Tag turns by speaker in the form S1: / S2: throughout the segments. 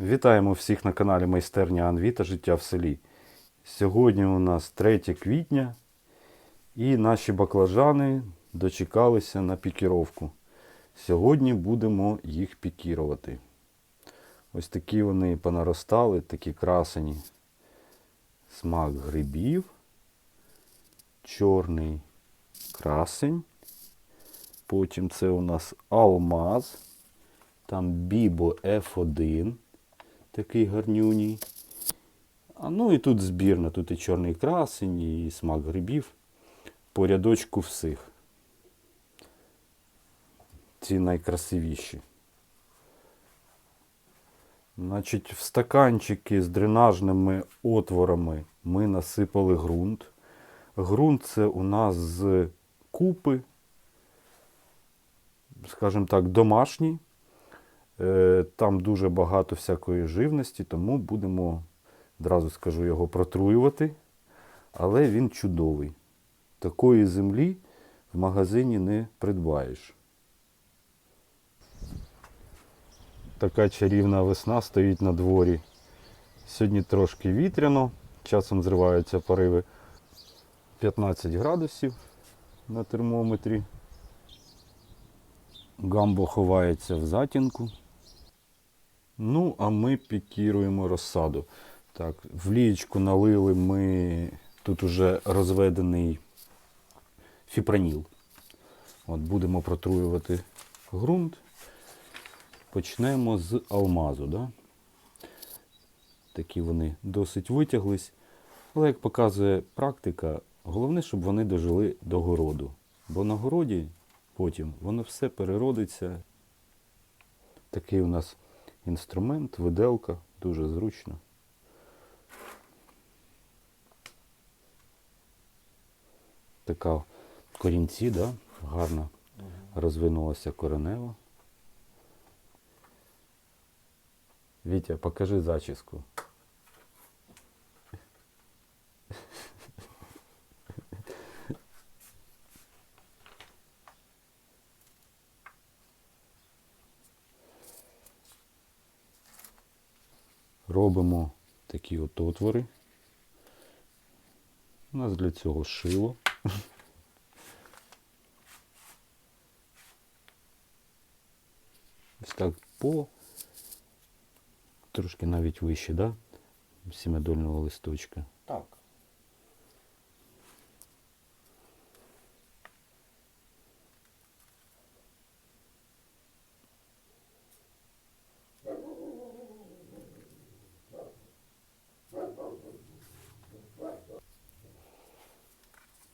S1: Вітаємо всіх на каналі Майстерня Анві та Життя в селі. Сьогодні у нас 3 квітня і наші баклажани дочекалися на пікіровку. Сьогодні будемо їх пікірувати. Ось такі вони понаростали, такі красені. Смак грибів, чорний красень. Потім це у нас алмаз. Там Бібо F1, такий гарнюній. А ну і тут збірна, тут і чорний красень, і смак грибів. По рядочку всіх. Ці найкрасивіші. Значить, в стаканчики з дренажними отворами ми насипали ґрунт. Ґрунт це у нас з купи, скажімо так, домашній. Е, Там дуже багато всякої живності, тому будемо, одразу скажу, його протруювати. Але він чудовий. Такої землі в магазині не придбаєш. Така чарівна весна стоїть на дворі. Сьогодні трошки вітряно, часом зриваються пориви 15 градусів на термометрі. Гамбо ховається в затінку. Ну, а ми пікіруємо розсаду. Так, в лієчку налили ми тут уже розведений фіпроніл. От будемо протруювати ґрунт. Почнемо з алмазу. Да? Такі вони досить витяглись. Але як показує практика, головне, щоб вони дожили до городу. Бо на городі потім воно все переродиться. Такий у нас інструмент, виделка, дуже зручно. Така в корінці, да? гарно розвинулася коренева. Вітя, покажи зачіску. Робимо такі от отвори. У нас для цього шило. Ось так по трошки навіть вище, да? Сімидольного листочка.
S2: Так.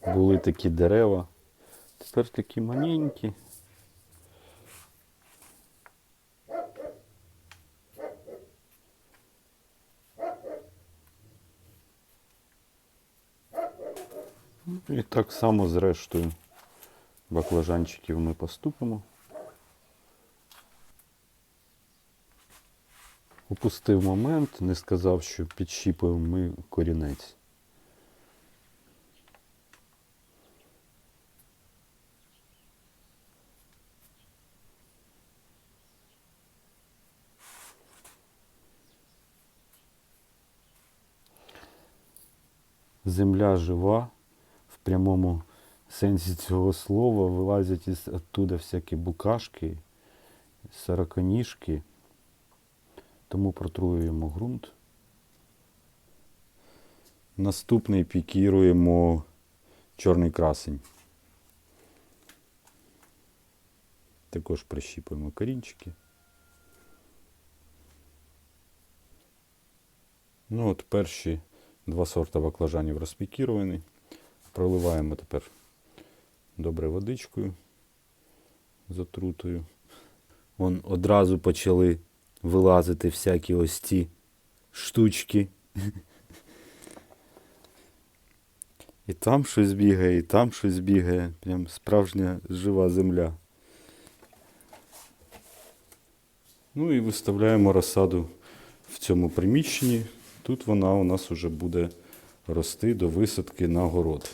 S1: Були такі дерева. Тепер такі маленькі. І так само з рештою баклажанчиків ми поступимо. Упустив момент, не сказав, що підщіпуємо ми корінець. Земля жива в прямому сенсі цього слова. Вилазять із оттуда всякі букашки, сороконіжки. Тому протруюємо ґрунт. Наступний пікіруємо чорний красень. Також прищіпуємо корінчики. Ну от перші два сорта баклажанів розпікіровані. Проливаємо тепер добре водичкою з отрутою. Вон одразу почали вилазити всякі ось ці штучки. І там щось бігає, і там щось бігає. Прям справжня жива земля. Ну і виставляємо розсаду в цьому приміщенні. Тут вона у нас вже буде рости до висадки на город.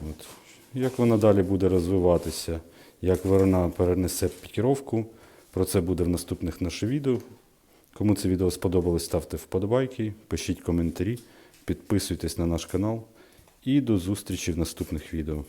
S1: От. Як вона далі буде розвиватися, як вона перенесе пікіровку, про це буде в наступних наших відео. Кому це відео сподобалось, ставте вподобайки, пишіть коментарі, підписуйтесь на наш канал і до зустрічі в наступних відео.